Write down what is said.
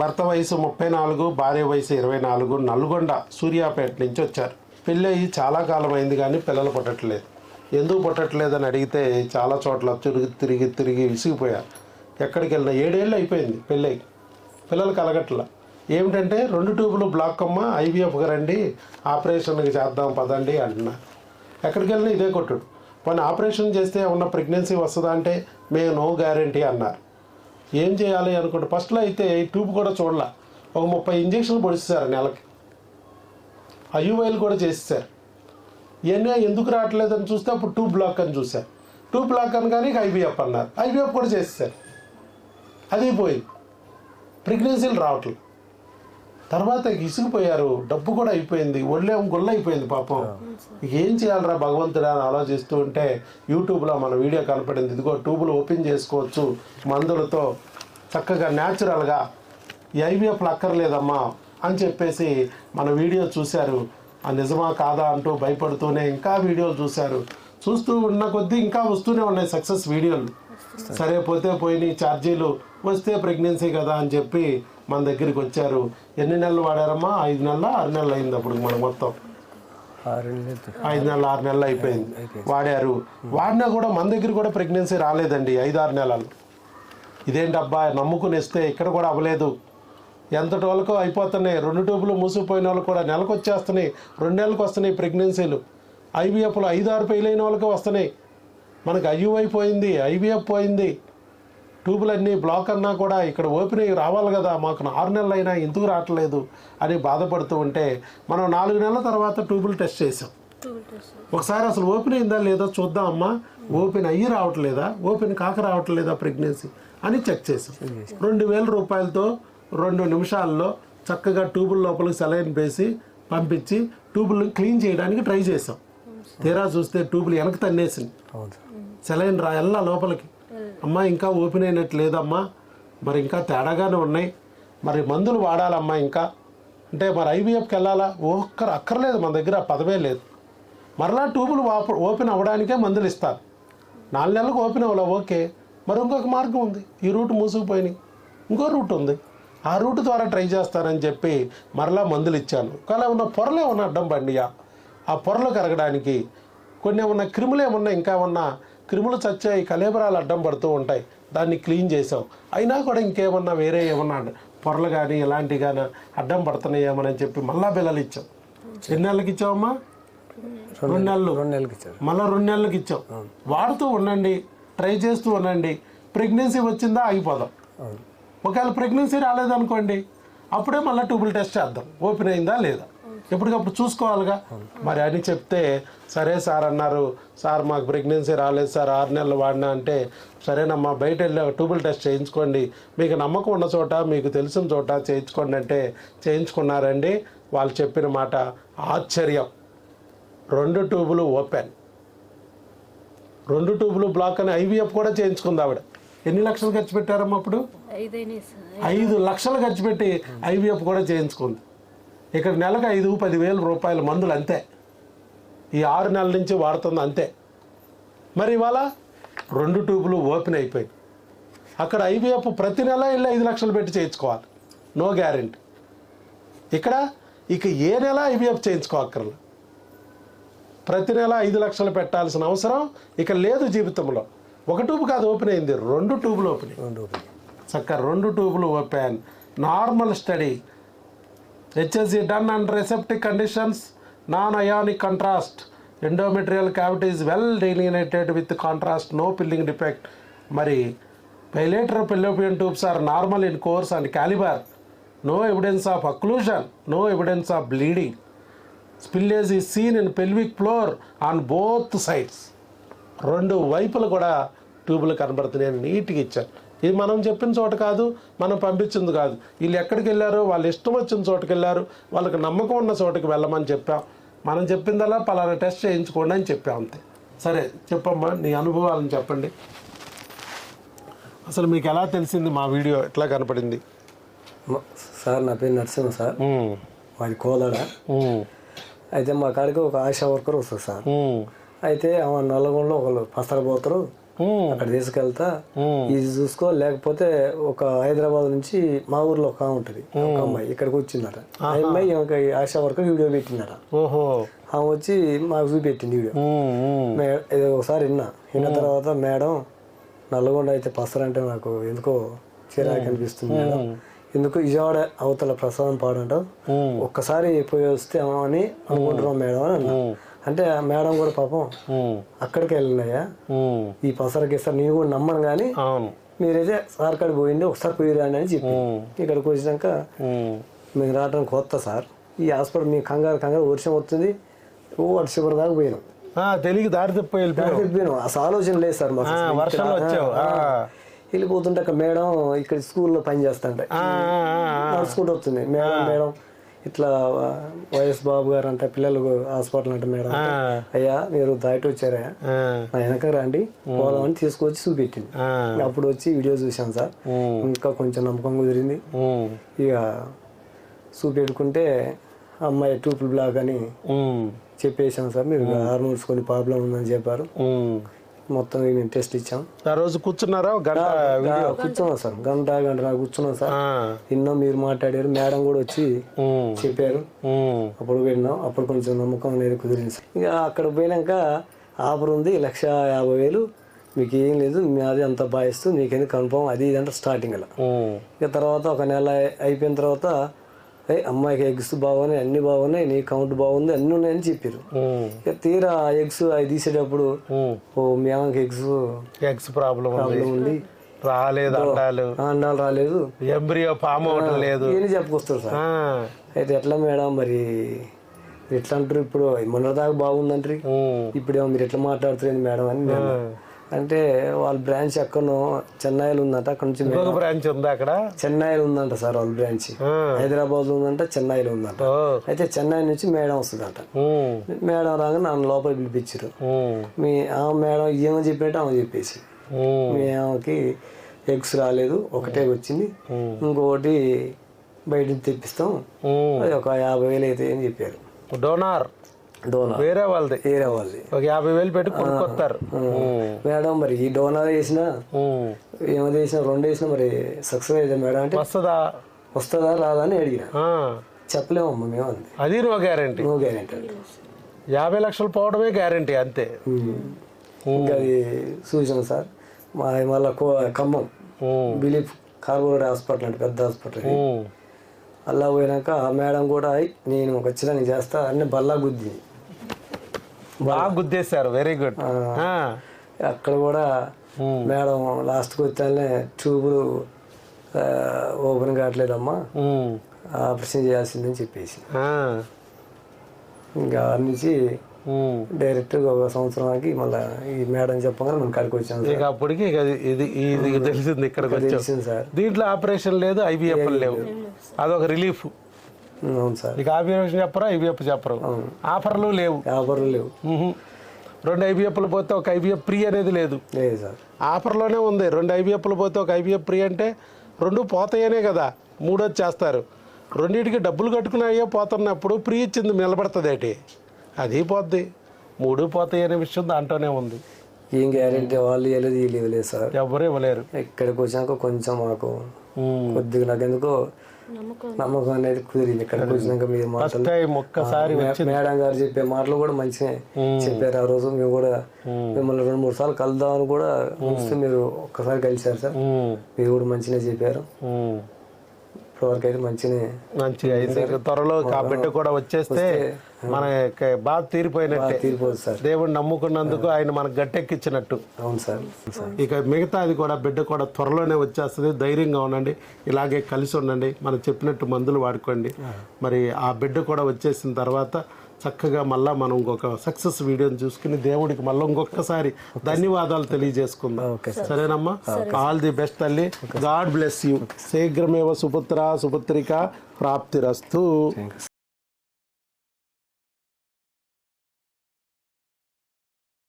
భర్త వయసు ముప్పై నాలుగు భార్య వయసు ఇరవై నాలుగు నల్గొండ సూర్యాపేట నుంచి వచ్చారు. పెళ్ళి అయ్యి చాలా కాలం అయింది కానీ పిల్లలు పుట్టట్లేదు. ఎందుకు పుట్టట్లేదని అడిగితే చాలా చోట్ల తిరిగి తిరిగి తిరిగి విసిగిపోయారు. ఎక్కడికి వెళ్ళినా ఏడేళ్ళు అయిపోయింది పెళ్ళయి పిల్లలు కలగట్ల. ఏమిటంటే రెండు ట్యూబులు బ్లాక్ అమ్మ ఐవీఎఫ్కి రండి ఆపరేషన్కి చేద్దాం పదండి అంటున్నారు ఎక్కడికి వెళ్ళినా ఇదే కొట్టుడు. పోనీ ఆపరేషన్ చేస్తే ఉన్న ప్రెగ్నెన్సీ వస్తుందా అంటే మేము నో గ్యారంటీ అన్నారు. ఏం చేయాలి అనుకుంటే ఫస్ట్లో అయితే ట్యూబ్ కూడా చూడాల. ఒక ముప్పై ఇంజక్షన్లు పొడిస్తారు నెలకి. ఐయువైలు కూడా చేస్తారు ఇవన్నీ ఎందుకు రావట్లేదని చూస్తే అప్పుడు ట్యూబ్ బ్లాక్ అని చూశారు. ట్యూబ్ బ్లాక్ అని కానీ ఐబీఎఫ్ అన్నారు. ఐబీఎఫ్ కూడా చేస్తారు అది పోయింది. ప్రెగ్నెన్సీలు రావట్లేదు తర్వాత ఇసిగిపోయారు డబ్బు కూడా అయిపోయింది. ఒళ్ళేం గుల్ల అయిపోయింది పాపం. ఏం చేయాలరా భగవంతుడా అని ఆలోచిస్తూ ఉంటే యూట్యూబ్లో మన వీడియో కనపడింది. ఇదిగో ట్యూబులు ఓపెన్ చేసుకోవచ్చు మందులతో. చక్కగా న్యాచురల్గా. ఐవీఎఫ్లు అక్కర్లేదమ్మా అని చెప్పేసి మన వీడియో చూశారు. ఆ నిజమా కాదా అంటూ భయపడుతూనే ఇంకా వీడియోలు చూశారు. చూస్తూ ఉన్న కొద్దీ ఇంకా వస్తూనే ఉన్నాయి సక్సెస్ వీడియోలు. సరే పోతే పోయినాయి ఛార్జీలు. వస్తే ప్రెగ్నెన్సీ కదా అని చెప్పి మన దగ్గరికి వచ్చారు. ఎన్ని నెలలు వాడారమ్మా? ఐదు నెలల? ఆరు నెలలు అయింది అప్పుడు మనకు మొత్తం. ఐదు నెలలు ఆరు నెలలు అయిపోయింది. వాడారు. వాడినా కూడా మన దగ్గర కూడా ప్రెగ్నెన్సీ రాలేదండి. ఐదు ఆరు నెలలు. ఇదేంటబ్బా? నమ్ముకుని ఇస్తే ఇక్కడ కూడా అవ్వలేదు. ఎంత వాళ్ళకో అయిపోతున్నాయి. రెండు ట్యూబులు మూసిపోయిన వాళ్ళు కూడా నెలకు వచ్చేస్తున్నాయి. రెండు నెలలకు వస్తున్నాయి ప్రెగ్నెన్సీలు ఐవీఎఫ్లు ఐదు ఆరు ఫెయిల్ అయిన వాళ్ళకి వస్తున్నాయి. మనకు ఐయుఐ పోయింది ఐవీఎఫ్ పోయింది. ట్యూబులన్నీ బ్లాక్ అన్నా కూడా ఇక్కడ ఓపెన్ అయ్యి రావాలి కదా మాకు ఆరు నెలలు అయినా ఎందుకు రావట్లేదు అని బాధపడుతూ ఉంటే మనం నాలుగు నెలల తర్వాత ట్యూబులు టెస్ట్ చేసాం ఒకసారి అసలు ఓపెన్ అయిందా లేదో చూద్దాం అమ్మా. ఓపెన్ అయ్యి రావట్లేదా? ఓపెన్ కాక రావట్లేదా ప్రెగ్నెన్సీ? అని చెక్ చేసాం రెండు వేల రూపాయలతో రెండు నిమిషాల్లో చక్కగా ట్యూబుల లోపలికి సెలైన్ వేసి పంపించి ట్యూబులను క్లీన్ చేయడానికి ట్రై చేసాం తీరా చూస్తే ట్యూబులు వెనక్కి తన్నేసింది. అవును సార్. సెలైన్ రా ఎల్లా లోపలికి. అమ్మా ఇంకా ఓపెన్ అయినట్టు లేదమ్మా మరి ఇంకా తేడాగానే ఉన్నాయి. మరి మందులు వాడాలమ్మా ఇంకా. అంటే మరి ఐవీఎఫ్కి వెళ్ళాలా? ఒక్కరు అక్కర్లేదు మన దగ్గర పదవే లేదు. మరలా ట్యూబులు వాప- ఓపెన్ అవ్వడానికే మందులు ఇస్తారు. నాలుగు నెలలకు ఓపెన్ అవ్వాలి ఓకే. మరి ఇంకొక మార్గం ఉంది. ఈ రూట్ మూసుకుపోయినాయి. ఇంకో రూట్ ఉంది. ఆ రూట్ ద్వారా ట్రై చేస్తానని చెప్పి మరలా మందులు ఇచ్చాను. ఒకవేళ ఉన్న పొరలు ఏమన్నా అడ్డం బండియా ఆ పొరలు కరగడానికి కొన్ని ఏమన్నా క్రిములు ఏమన్నా ఇంకా ఏమన్నా క్రిములు చచ్చాయి కలేబరాలు అడ్డం పడుతూ ఉంటాయి. దాన్ని క్లీన్ చేసాం అయినా కూడా ఇంకేమన్నా వేరే ఏమన్నా పొరలు కానీ ఇలాంటివి కానీ అడ్డం పడుతున్నాయేమని చెప్పి మళ్ళా బిల్లలు ఇచ్చాం. ఎన్ని నెలలకి ఇచ్చావమ్మా? రెండు నెలలు. రెండు నెలలకి ఇచ్చారు మళ్ళీ రెండు నెలలకి ఇచ్చాం. వాడుతూ ఉండండి ట్రై చేస్తూ ఉండండి. ప్రెగ్నెన్సీ వచ్చిందా ఆగిపోదాం. ఒకవేళ ప్రెగ్నెన్సీ రాలేదనుకోండి అప్పుడే మళ్ళీ ట్యూబుల్ టెస్ట్ చేద్దాం. ఓపెన్ అయిందా లేదా? ఎప్పటికప్పుడు చూసుకోవాలిగా. మరి అని చెప్తే సరే సార్ అన్నారు. సార్ మాకు ప్రెగ్నెన్సీ రాలేదు సార్ ఆరు నెలలు వాడినా అంటే సరేనమ్మా బయట వెళ్ళి ట్యూబుల్ టెస్ట్ చేయించుకోండి. మీకు నమ్మకం ఉన్న చోట మీకు తెలిసిన చోట చేయించుకోండి అంటే చేయించుకున్నారండి. వాళ్ళు చెప్పిన మాట ఆశ్చర్యం. రెండు ట్యూబులు ఓపెన్. రెండు ట్యూబులు బ్లాక్ అని ఐవీఎఫ్ కూడా చేయించుకుంది ఆవిడ. ఎన్ని లక్షలు ఖర్చు పెట్టారమ్మా అప్పుడు? ఐదు లక్షలు ఖర్చు పెట్టి ఐవీఎఫ్ కూడా చేయించుకుంది. ఇక్కడ నెలకు ఐదు పదివేల రూపాయల మందులు అంతే. ఈ ఆరు నెలల నుంచి వాడుతుంది అంతే. మరి ఇవాళ రెండు ట్యూబులు ఓపెన్ అయిపోయి అక్కడ ఐవీఎఫ్ ప్రతి నెల వెళ్ళి ఐదు లక్షలు పెట్టి చేయించుకోవాలి. No guarantee. ఇక్కడ ఇక ఏ నెల ఐవీఎఫ్ చేయించుకోక్కర్లా. ప్రతి నెల ఐదు లక్షలు పెట్టాల్సిన అవసరం ఇక లేదు జీవితంలో. ఒక ట్యూబ్ కాదు ఓపెన్ అయింది. రెండు ట్యూబులు ఓపెన్ చక్కగా రెండు ట్యూబులు open. Normal study. HSG done and aseptic conditions non ionic contrast endometrial cavities well delineated with contrast no filling defect మరి bilateral fallopian tubes are normal in course and calibre no evidence of occlusion no evidence of bleeding spillage is seen in pelvic floor on both sides రెండు వైపులు కూడా ట్యూబులు కనబడుతున్నాయి నీట్గా ఇచ్చారు. ఇది మనం చెప్పిన చోట కాదు మనం పంపించింది కాదు. వీళ్ళు ఎక్కడికి వెళ్ళారో వాళ్ళు ఇష్టం వచ్చిన చోటుకి వెళ్ళారు వాళ్ళకి నమ్మకం ఉన్న చోటుకి వెళ్ళమని చెప్పాం. మనం చెప్పిందల్లా పలానా టెస్ట్ చేయించుకోండి అని చెప్పాం అంతే. సరే చెప్పమ్మా నీ అనుభవాలను చెప్పండి. అసలు మీకు ఎలా తెలిసింది మా వీడియో? ఎట్లా కనపడింది? సార్ నా పేరు నరసింహ సార్. మాది కోదాడ అయితే మా కాడికి ఒక ఆశా వర్కర్ వస్తుంది సార్. అయితే ఆమె నల్లగొండలో ఒకళ్ళు పసర పోతారు అక్కడ తీసుకెళ్తా. ఇది చూసుకో లేకపోతే ఒక హైదరాబాద్ నుంచి మా ఊర్లో ఒక ఉంటుంది. ఒక అమ్మాయి ఇక్కడికి వచ్చిందట. ఆ అమ్మాయి ఆశా వర్కర్ వీడియో పెట్టిందట. ఓహో. ఆమె వచ్చి మాకు చూపెట్టింది వీడియో. ఇది ఒకసారి విన్నా. విన్న తర్వాత మేడం నల్లగొండ అయితే పసరంటే నాకు ఎందుకో చిరాకు అనిపిస్తుంది మేడం. ఎందుకు విజయవాడ అవతల ప్రసాదం పాడంట ఒక్కసారి పోయి వస్తే అని అనుకుంటున్నాం మేడం అని అన్నా. అంటే ఆ మేడం కూడా పాపం అక్కడికి వెళ్ళినాయా ఈ పసరకి ఇస్తారు నేను కూడా నమ్మను కానీ మీరైతే సార్ కాడికి పోయింది ఒకసారి పోయి రాండి అని చెప్పి ఇక్కడికి వచ్చినాక మేము రావడం కొత్త సార్. ఈ హాస్పిటల్ మీ కంగారు కంగారు వర్షం వస్తుంది ఓ అటు చివరి దాకా పోయినాం. తెలియక దారి తప్పి వెళ్ళిపోయినాం అసలు ఆలోచన లేదు సార్ మాకు. వర్షంలో వచ్చావు. వెళ్ళిపోతుంటే అక్కడ మేడం ఇక్కడ స్కూల్లో పని చేస్తుంటే నడుచుకుంటూ వస్తుంది. Madam madam. ఇట్లా వైఎస్ బాబు గారు అంటే పిల్లలు హాస్పిటల్ అంటే మేడం అయ్యా మీరు దాటి వచ్చారా? నా వెనక రండి పోదామని తీసుకొచ్చి చూపెట్టింది. అప్పుడు వచ్చి వీడియో చూశాను సార్. ఇంకా కొంచెం నమ్మకం కుదిరింది. ఇక చూపెట్టుకుంటే అమ్మాయి టూపుల్ బ్లాక్ అని ఉమ్, చెప్పేసాం సార్. మీరు హార్మోన్స్ కొన్ని ప్రాబ్లం ఉందని చెప్పారు. మొత్తం మేము టెస్ట్ ఇచ్చాం. ఆ రోజు కూర్చున్నారా? ఒక గంట కూర్చున్నాం సార్. గంట గంట కూర్చున్నాం సార్. ఎన్నో మీరు మాట్లాడారు. మేడం కూడా వచ్చి చెప్పారు. అప్పుడు విన్నాం. అప్పుడు కొంచెం నమ్మకం అనేది కుదిరింది ఇక అక్కడ పోయినాక ఆఫర్ ఉంది. లక్ష యాభై వేలు. మీకు ఏం లేదు. అది అంత బాయిస్తూ నీకేంది కన్ఫర్మ్ అది ఇది అంటే స్టార్టింగ్ అలా. ఇక తర్వాత ఒక నెల అయిపోయిన తర్వాత అమ్మాయికి ఎగ్స్ బాగున్నాయి అన్ని బాగున్నాయి నీ కౌంట్ బాగుంది అన్ని ఉన్నాయని చెప్పారు ఇక తీరా ఎగ్స్ అవి తీసేటప్పుడు. ఓ మీ అమ్మకి ఎగ్స్ ఎగ్స్ ప్రాబ్లం ఉంది. రాలేదు అండాలు అండాలు రాలేదు. ఎంబ్రియో ఫామ్ అవటం లేదు. ఇవన్నీ చెప్పుకొస్తారు సార్. అయితే ఎట్లా మేడం మరి? ఎట్లా అంటారు ఇప్పుడు? మొన్నటిదాకా బాగుందంటారు. ఇప్పుడేమో మీరు ఎట్లా మాట్లాడుతుంది మేడం అని. అంటే వాళ్ళ బ్రాంచ్ ఎక్కడో చెన్నైలో ఉందంట అక్కడ నుంచి ఇంకొక బ్రాంచ్ ఉందా అక్కడ? చెన్నైలో ఉందంట సార్ వాళ్ళ బ్రాంచ్. హైదరాబాద్లో ఉందంట చెన్నైలో ఉందంట. అయితే చెన్నై నుంచి మేడం వస్తుందంట. మేడం రాగా నన్ను లోపల పిలిపించారు. మీ ఆ మేడం ఏమని చెప్పినట్టు ఆమె చెప్పేసి. మీ ఆమెకి ఎగ్స్ రాలేదు ఒకటే వచ్చింది. ఇంకొకటి బయట నుంచి తెప్పిస్తాం. అది ఒక యాభై వేలు అయితే అని చెప్పారు. డోనార్. డోనార్ వేరే వాళ్ళది. ఏరే వాళ్ళది. ఒక యాభై వేలు పెట్టి కొనుక్కొస్తారు మేడం మరి ఈ డోనార్ వేసినా ఉమ్. ఏమైనా వేసినా రెండు వేసినా మరి సక్సెస్ అయితే మేడం అంటే? వస్తుందా? వస్తుందా రాదా అని అడిగిన. చెప్పలేమమ్మా మేము అంది అది నో గ్యారంటీ. నో గ్యారెంటీ యాభై లక్షలు పోవడమే గ్యారంటీ అంతే. ఇంకా అది చూసాను సార్. మా మళ్ళీ ఖమ్మం. బిలీఫ్ కార్పొరేట్ హాస్పిటల్ అంటే పెద్ద హాస్పిటల్ అలా పోయినాక ఆ మేడం కూడా "ఐ, నేను ఖచ్చితంగా చేస్తా అన్ని బల్లా గుద్ది బాగా గుద్దేశారు. వెరీ గుడ్ అక్కడ కూడా ఉమ్, మేడం లాస్ట్కి వచ్చానే ట్యూబులు ఓపెన్ కావట్లేదమ్మా. ఉమ్, ఆపరేషన్ చేయాల్సిందని చెప్పేసి. ఇంకా నుంచి ఉమ్. డైరెక్ట్ ఒక సంవత్సరానికి మళ్ళీ ఈ మేడం చెప్పగానే మనం కాడికి వచ్చాను ఇక అప్పటికి ఇది ఇది తెలిసింది ఇక్కడికి వచ్చాం. తెలిసింది సార్. దీంట్లో ఆపరేషన్ లేదు ఐవీఎఫ్ లేవు. అదొక రిలీఫ్. అవును సార్. ఇక ఆపరేషన్ చెప్పరా ఐవీఎఫ్ చెప్పరు. ఆఫర్లు లేవు. వ్యాపారం లేవు. రెండు ఐవీఎఫ్లు పోతే ఒక ఐవీఎఫ్ ఫ్రీ అనేది లేదు. లేదు సార్. ఆఫర్లోనే ఉంది. రెండు ఐవీఎఫ్లు పోతే ఒక ఐవీఎఫ్ ఫ్రీ అంటే రెండు పోతాయనే కదా. మూడోది చేస్తారు. రెండింటికి డబ్బులు కట్టుకుని అయ్యే పోతున్నప్పుడు ఫ్రీ ఇచ్చింది నిలబడుతుంది ఏంటి అది పోద్ది. మూడు పోతాయి అనే విషయం దాంట్లోనే ఉంది. ఏం గ్యారెంటీ వాళ్ళు ఇవ్వలేదు వీళ్ళు ఇవ్వలేదు సార్. ఎవరు ఇవ్వలేరు. ఇక్కడికి వచ్చాక కొంచెం మాకు. కొద్దిగా నాకు ఎందుకో నమ్మకం. అనేది కుదిరింది. ఇక్కడికి వచ్చినాక మీరు మాటలు ఒక్కసారి మేడం గారు చెప్పే మాటలు కూడా మంచిగా చెప్పారు. ఆ రోజు మేము కూడా మిమ్మల్ని రెండు మూడు సార్లు కలుద్దామని కూడా మీరు ఒక్కసారి కలిశారు సార్. మీరు కూడా మంచిగా చెప్పారు. ఇప్పటివరకు అయితే మంచిగా త్వరలో ఆ బిడ్డ కూడా వచ్చేస్తే మన బాధ తీరిపోయినట్టే. తీరిపోదు సార్. దేవుడు నమ్ముకున్నందుకు ఆయన మనకు గట్టెక్కిచ్చినట్టు. అవును సార్. ఇక మిగతాది కూడా బిడ్డ కూడా త్వరలోనే వచ్చేస్తుంది. ధైర్యంగా ఉండండి. ఇలాగే కలిసి ఉండండి. మనం చెప్పినట్టు మందులు వాడుకోండి. మరి ఆ బిడ్డ కూడా వచ్చేసిన తర్వాత చక్కగా మళ్ళా మనం ఇంకొక సక్సెస్ వీడియోని చూసుకుని దేవుడికి మళ్ళీ ఇంకొకసారి ధన్యవాదాలు తెలియజేసుకుందాం. సరేనమ్మా? ఆల్ ది బెస్ట్ తల్లి. గాడ్ బ్లెస్ యూ శీఘ్రమేవ సుపుత్ర సుపుత్రిక ప్రాప్తిరస్తు.